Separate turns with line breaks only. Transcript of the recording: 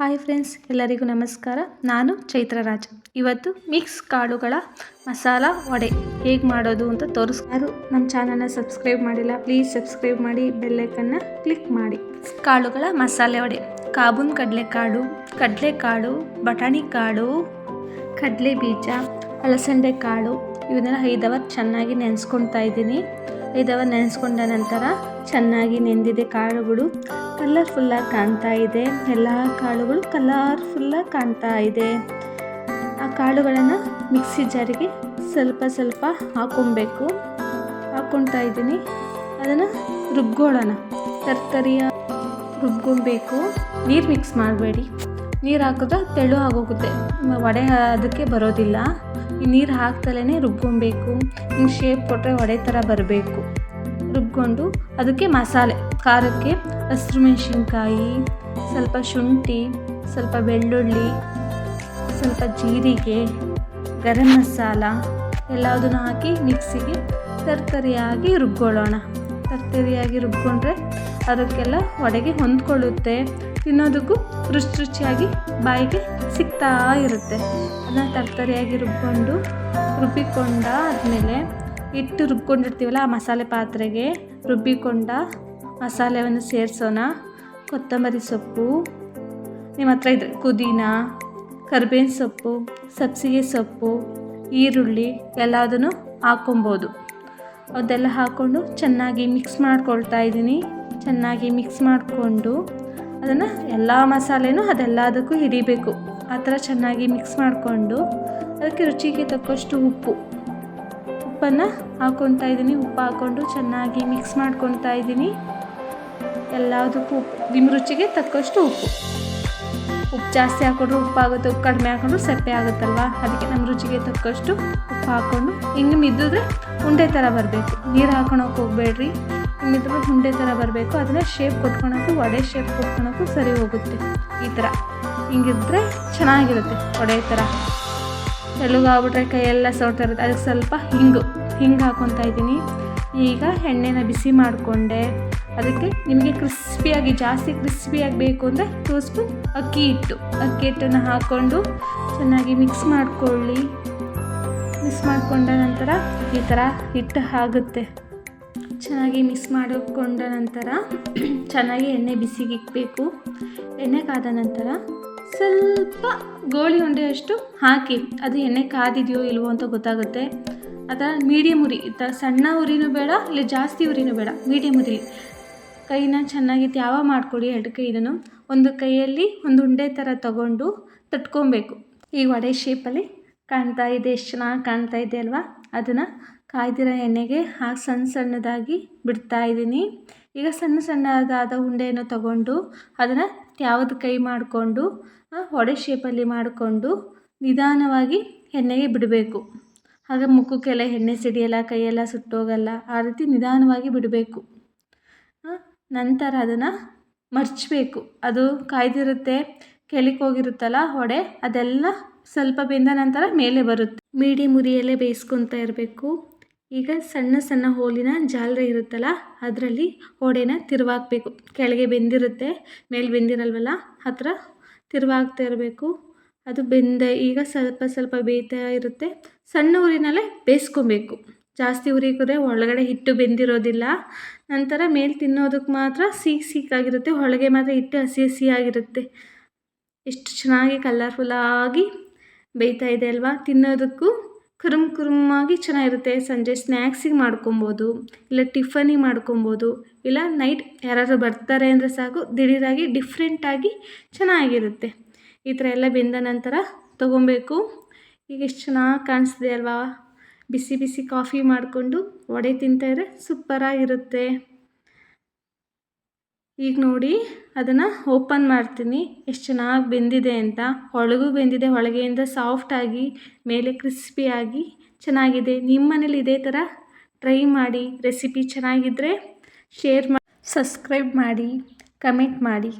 Hi friends, ಎಲ್ಲರಿಗೂ ನಮಸ್ಕಾರ. ನಾನು ಚೈತ್ರರಾಜ್ ಇವತ್ತು ಮಿಕ್ಸ್ ಕಾಳುಗಳ ಮಸಾಲ ವಡೆ. ಹೇಗೆ ಮಾಡೋದು ಅಂತ ತೋರಿಸ್ ಯಾರು ನಮ್ಮ ಚಾನಲ್ನ ಸಬ್ಸ್ಕ್ರೈಬ್ ಮಾಡಿಲ್ಲ, ಪ್ಲೀಸ್ ಸಬ್ಸ್ಕ್ರೈಬ್ ಮಾಡಿ ಬೆಲ್ಲೈಕನ್ನು ಕ್ಲಿಕ್ ಮಾಡಿ. ಕಾಳುಗಳ ಮಸಾಲೆ ವಡೆ. ಕಾಬೂನ್ ಕಡಲೆಕಾಳು ಕಡಲೆಕಾಳು, ಬಟಾಣಿ ಕಾಳು ಕಡಲೆ ಬೀಜ ಅಲಸಂದೆ ಕಾಳು. ಇವನ್ನೆಲ್ಲ ಐದು ಅವರ್ ಚೆನ್ನಾಗಿ ನೆನೆಸ್ಕೊಳ್ತಾ ಇದ್ದೀನಿ. ಐದು ಅವರ್ ನೆನೆಸ್ಕೊಂಡ ನಂತರ ಚೆನ್ನಾಗಿ ನೆಂದಿದೆ ಕಾಳುಗಳು. ಕಲರ್ಫುಲ್ಲಾಗಿ ಕಾಣ್ತಾ ಇದೆ. ಎಲ್ಲ ಕಾಳುಗಳು ಕಲರ್ಫುಲ್ಲಾಗಿ ಕಾಣ್ತಾ ಇದೆ. ಆ ಕಾಳುಗಳನ್ನು ಮಿಕ್ಸಿ ಜಾರಿಗೆ ಸ್ವಲ್ಪ ಸ್ವಲ್ಪ ಹಾಕೊಬೇಕು ಹಾಕ್ಕೊಳ್ತಾ ಇದ್ದೀನಿ. ಅದನ್ನು ರುಬ್ಕೊಳ್ಳೋಣ. ತರ್ತರಿಯ ರುಬ್ಕೊಬೇಕು ನೀರು ಮಿಕ್ಸ್ ಮಾಡಬೇಡಿ. ನೀರು ಹಾಕಿದ್ರೆ ತೆಳು ಆಗೋಗುತ್ತೆ. ವಡೆ ಅದಕ್ಕೆ ಬರೋದಿಲ್ಲ. ಈ ನೀರು ಹಾಕ್ತಲೇ ರುಬ್ಕೊಬೇಕು ಹಿಂಗೆ ಶೇಪ್ ಕೊಟ್ಟರೆ ವಡೆ ಥರ ಬರಬೇಕು. ರುಬ್ಕೊಂಡು ಅದಕ್ಕೆ ಮಸಾಲೆ, ಖಾರಕ್ಕೆ ಹಸಿರು ಮೆಣಸಿನ್ಕಾಯಿ ಸ್ವಲ್ಪ ಶುಂಠಿ, ಸ್ವಲ್ಪ ಬೆಳ್ಳುಳ್ಳಿ, ಸ್ವಲ್ಪ ಜೀರಿಗೆ, ಗರಂ ಮಸಾಲ ಎಲ್ಲದನ್ನು ಹಾಕಿ ಮಿಕ್ಸಿಗೆ ತರ್ತರಿಯಾಗಿ ರುಬ್ಕೊಳ್ಳೋಣ. ತರ್ತರಿಯಾಗಿ ರುಬ್ಕೊಂಡ್ರೆ ಅದಕ್ಕೆಲ್ಲ ಒಡೆಗೆ ಹೊಂದ್ಕೊಳ್ಳುತ್ತೆ. ತಿನ್ನೋದಕ್ಕೂ ರುಚಿ ರುಚಿಯಾಗಿ ಬಾಯಿಗೆ ಸಿಗ್ತಾ ಇರುತ್ತೆ. ಅದನ್ನು ತರ್ತರಿಯಾಗಿ ರುಬ್ಕೊಂಡು ರುಬ್ಬಿಕೊಂಡ ಆದಮೇಲೆ ಹಿಟ್ಟು ರುಬ್ಕೊಂಡಿರ್ತೀವಲ್ಲ ಆ ಮಸಾಲೆ ಪಾತ್ರೆಗೆ, ರುಬ್ಬಿಕೊಂಡ ಮಸಾಲೆಯನ್ನು ಸೇರಿಸೋಣ. ಕೊತ್ತಂಬರಿ ಸೊಪ್ಪು, ನಿಮ್ಮ ಹತ್ರ ಇದ್ದರೆ ಪುದೀನ, ಕರ್ಬೇವಿನ ಸೊಪ್ಪು, ಸಬ್ಸಿಗೆ ಸೊಪ್ಪು, ಈರುಳ್ಳಿ ಎಲ್ಲದನ್ನು ಹಾಕೊಬೋದು ಅದೆಲ್ಲ ಹಾಕ್ಕೊಂಡು ಚೆನ್ನಾಗಿ ಮಿಕ್ಸ್ ಮಾಡ್ಕೊಳ್ತಾ ಇದ್ದೀನಿ. ಚೆನ್ನಾಗಿ ಮಿಕ್ಸ್ ಮಾಡಿಕೊಂಡು ಅದನ್ನು ಎಲ್ಲ ಮಸಾಲೆನೂ ಅದೆಲ್ಲದಕ್ಕೂ ಹಿಡಿಬೇಕು. ಆ ಥರ ಚೆನ್ನಾಗಿ ಮಿಕ್ಸ್ ಮಾಡಿಕೊಂಡು ಅದಕ್ಕೆ ರುಚಿಗೆ ತಕ್ಕಷ್ಟು ಉಪ್ಪು. ಉಪ್ಪನ್ನು ಹಾಕ್ಕೊತಾ ಇದ್ದೀನಿ. ಉಪ್ಪು ಹಾಕ್ಕೊಂಡು ಚೆನ್ನಾಗಿ ಮಿಕ್ಸ್ ಮಾಡ್ಕೊತಾ ಇದ್ದೀನಿ. ಎಲ್ಲದಕ್ಕೂ ಉಪ್ಪು, ನಿಮ್ಮ ರುಚಿಗೆ ತಕ್ಕಷ್ಟು ಉಪ್ಪು. ಉಪ್ಪು ಜಾಸ್ತಿ ಹಾಕ್ಕೊಂಡ್ರೆ ಉಪ್ಪಾಗುತ್ತೆ, ಉಪ್ಪು ಕಡಿಮೆ ಹಾಕೊಂಡ್ರು ಸಪ್ಪೆ ಆಗುತ್ತಲ್ವ? ಅದಕ್ಕೆ ನಮ್ಮ ರುಚಿಗೆ ತಕ್ಕಷ್ಟು ಉಪ್ಪು ಹಾಕ್ಕೊಂಡು ಹಿಂಗೆ ಮಿದ್ದಿದ್ರೆ ಉಂಡೆ ಥರ ಬರಬೇಕು. ನೀರು ಹಾಕೊಳಕ್ಕೆ ಹೋಗಬೇಡ್ರಿ. ಹಿಂಗಿದ್ರೆ ಉಂಡೆ ಥರ ಬರಬೇಕು. ಅದನ್ನು ಶೇಪ್ ಕೊಟ್ಕೊಳಕ್ಕೂ ವಡೆ ಶೇಪ್ ಕೊಟ್ಕೊಳಕ್ಕೂ ಸರಿ ಹೋಗುತ್ತೆ. ಈ ಥರ ಹಿಂಗಿದ್ರೆ ಚೆನ್ನಾಗಿರುತ್ತೆ ವಡೆ ಥರ. ತೆಲುಗಾಗ್ಬಿಟ್ರೆ ಕೈಯೆಲ್ಲ ಸೌಟ ಇರುತ್ತೆ ಅದಕ್ಕೆ ಸ್ವಲ್ಪ ಹಿಂಗು, ಹಿಂಗೆ ಹಾಕ್ಕೊತಾ ಇದ್ದೀನಿ. ಈಗ ಎಣ್ಣೆನ ಬಿಸಿ ಮಾಡಿಕೊಂಡೆ. ಅದಕ್ಕೆ ನಿಮಗೆ ಕ್ರಿಸ್ಪಿಯಾಗಿ, ಜಾಸ್ತಿ ಕ್ರಿಸ್ಪಿಯಾಗಿ ಬೇಕು ಅಂದರೆ ಟೂ ಸ್ಪೂನ್ ಅಕ್ಕಿ ಹಿಟ್ಟು. ಅಕ್ಕಿ ಹಿಟ್ಟನ್ನು ಹಾಕ್ಕೊಂಡು ಚೆನ್ನಾಗಿ ಮಿಕ್ಸ್ ಮಾಡಿಕೊಳ್ಳಿ. ಮಿಕ್ಸ್ ಮಾಡಿಕೊಂಡ ನಂತರ ಈ ಥರ ಹಿಟ್ಟು ಆಗುತ್ತೆ. ಚೆನ್ನಾಗಿ ಮಿಕ್ಸ್ ಮಾಡಿಕೊಂಡ ನಂತರ ಚೆನ್ನಾಗಿ ಎಣ್ಣೆ ಬಿಸಿಗಿಕ್ಬೇಕು ಎಣ್ಣೆ ಕಾದ ನಂತರ ಸ್ವಲ್ಪ ಗೋಳಿ ಉಂಡೆಯಷ್ಟು ಹಾಕಿ, ಅದು ಎಣ್ಣೆ ಕಾದಿದೆಯೋ ಇಲ್ವೋ ಅಂತ ಗೊತ್ತಾಗುತ್ತೆ. ಅಥವಾ ಮೀಡಿಯಮ್ ಉರಿ, ಈ ಥರ ಸಣ್ಣ ಉರಿನೂ ಬೇಡ, ಇಲ್ಲ ಜಾಸ್ತಿ ಉರಿನೂ ಬೇಡ ಮೀಡಿಯಮ್ ಉರಿ. ಕೈನ ಚೆನ್ನಾಗಿ ತ್ಯಾವ ಮಾಡಿಕೊಡಿ ಎರಡು ಕೈನೂ ಒಂದು ಕೈಯಲ್ಲಿ ಒಂದು ಉಂಡೆ ಥರ ತಗೊಂಡು ತಟ್ಕೊಬೇಕು. ಈ ವಡೆ ಶೇಪಲ್ಲಿ ಕಾಣ್ತಾ ಇದೆ, ಎಷ್ಟು ಚೆನ್ನಾಗಿ ಕಾಣ್ತಾ ಇದೆ ಅಲ್ವಾ? ಅದನ್ನು ಕಾಯ್ದಿರೋ ಎಣ್ಣೆಗೆ ಹಾಕಿ ಸಣ್ಣ ಸಣ್ಣದಾಗಿ ಬಿಡ್ತಾ ಇದ್ದೀನಿ. ಈಗ ಸಣ್ಣ ಸಣ್ಣದಾದ ಉಂಡೆಯನ್ನು ತಗೊಂಡು ಅದನ್ನು ತ್ಯಾವದ ಕೈ ಮಾಡಿಕೊಂಡು ಹೊಡೆ ಶೇಪಲ್ಲಿ ಮಾಡಿಕೊಂಡು ನಿಧಾನವಾಗಿ ಎಣ್ಣೆಗೆ ಬಿಡಬೇಕು. ಆಗ ಮುಖಕ್ಕೆಲ್ಲ ಎಣ್ಣೆ ಸಿಡಿಯಲ್ಲ, ಕೈಯೆಲ್ಲ ಸುಟ್ಟೋಗಲ್ಲ, ಆ ರೀತಿ ನಿಧಾನವಾಗಿ ಬಿಡಬೇಕು. ನಂತರ ಅದನ್ನು ಮರ್ಚಬೇಕು. ಅದು ಕಾಯ್ದಿರುತ್ತೆ, ಕೆಳಕ್ಕೆ ಹೋಗಿರುತ್ತಲ್ಲ ಹೊಡೆ, ಅದೆಲ್ಲ ಸ್ವಲ್ಪ ಬೆಂದ ನಂತರ ಮೇಲೆ ಬರುತ್ತೆ. ಮೀಡಿಯಮ್ ಉರಿಯಲ್ಲೇ ಬೇಯಿಸ್ಕೊತಾ ಇರಬೇಕು. ಈಗ ಸಣ್ಣ ಸಣ್ಣ ಹೋಲಿನ ಜಾಲರಿ ಇರುತ್ತಲ್ಲ, ಅದರಲ್ಲಿ ವಡೆನ ತಿರುವಾಕ್ಬೇಕು. ಕೆಳಗೆ ಬೆಂದಿರುತ್ತೆ, ಮೇಲೆ ಬೆಂದಿರಲ್ವಲ್ಲ ಹತ್ತಿರ ತಿರುವಾಗ್ತಾ ಇರಬೇಕು. ಅದು ಬೆಂದ, ಈಗ ಸ್ವಲ್ಪ ಸ್ವಲ್ಪ ಬೇಯ್ತಾ ಇರುತ್ತೆ. ಸಣ್ಣ ಊರಿನಲ್ಲೇ ಬೇಯಿಸ್ಕೊಬೇಕು. ಜಾಸ್ತಿ ಉರಿಕಿದ್ರೆ ಒಳಗಡೆ ಹಿಟ್ಟು ಬೆಂದಿರೋದಿಲ್ಲ. ನಂತರ ಮೇಲೆ ತಿನ್ನೋದಕ್ಕೆ ಮಾತ್ರ ಸಿಹಿ ಸಿಕ್ಕಾಗಿರುತ್ತೆ ಒಳಗೆ ಮಾತ್ರ ಹಿಟ್ಟು ಹಸಿ ಹಸಿಯಾಗಿರುತ್ತೆ ಎಷ್ಟು ಚೆನ್ನಾಗಿ ಕಲರ್ಫುಲ್ಲಾಗಿ ಬೇಯ್ತಾ ಇದೆ ಅಲ್ವಾ? ತಿನ್ನೋದಕ್ಕೂ ಕುರುಮ್ ಕುರುಮಾಗಿ ಚೆನ್ನಾಗಿರುತ್ತೆ. ಸಂಜೆ ಸ್ನ್ಯಾಕ್ಸಿಗೆ ಮಾಡ್ಕೊಬೋದು, ಇಲ್ಲ ಟಿಫನಿಗೆ ಮಾಡ್ಕೊಬೋದು, ಇಲ್ಲ ನೈಟ್ ಯಾರಾದರೂ ಬರ್ತಾರೆ ಅಂದರೆ ಸಾಕು, ದಿಢೀರಾಗಿ ಡಿಫ್ರೆಂಟಾಗಿ ಚೆನ್ನಾಗಿರುತ್ತೆ. ಈ ಥರ ಎಲ್ಲ ಬೆಂದ ನಂತರ ತೊಗೊಬೇಕು. ಈಗ ಎಷ್ಟು ಚೆನ್ನಾಗಿ ಕಾಣಿಸ್ತಿದೆ ಅಲ್ವಾ? ಬಿಸಿ ಬಿಸಿ ಕಾಫಿ ಮಾಡಿಕೊಂಡು ವಡೆ ತಿಂತಾಯಿದ್ರೆ ಸೂಪರಾಗಿರುತ್ತೆ. ಈಗ ನೋಡಿ ಅದನ್ನು ಓಪನ್ ಮಾಡ್ತೀನಿ. ಎಷ್ಟು ಚೆನ್ನಾಗಿ ಬೆಂದಿದೆ ಅಂತ. ಒಳಗೂ ಬೆಂದಿದೆ, ಒಳಗೆಯಿಂದ ಸಾಫ್ಟಾಗಿ ಮೇಲೆ ಕ್ರಿಸ್ಪಿಯಾಗಿ ಚೆನ್ನಾಗಿದೆ. ನಿಮ್ಮ ಮನೇಲಿ ಇದೇ ಥರ ಟ್ರೈ ಮಾಡಿ ರೆಸಿಪಿ ಚೆನ್ನಾಗಿದ್ದರೆ ಶೇರ್ ಮಾಡಿ ಸಬ್ಸ್ಕ್ರೈಬ್ ಮಾಡಿ ಕಮೆಂಟ್ ಮಾಡಿ.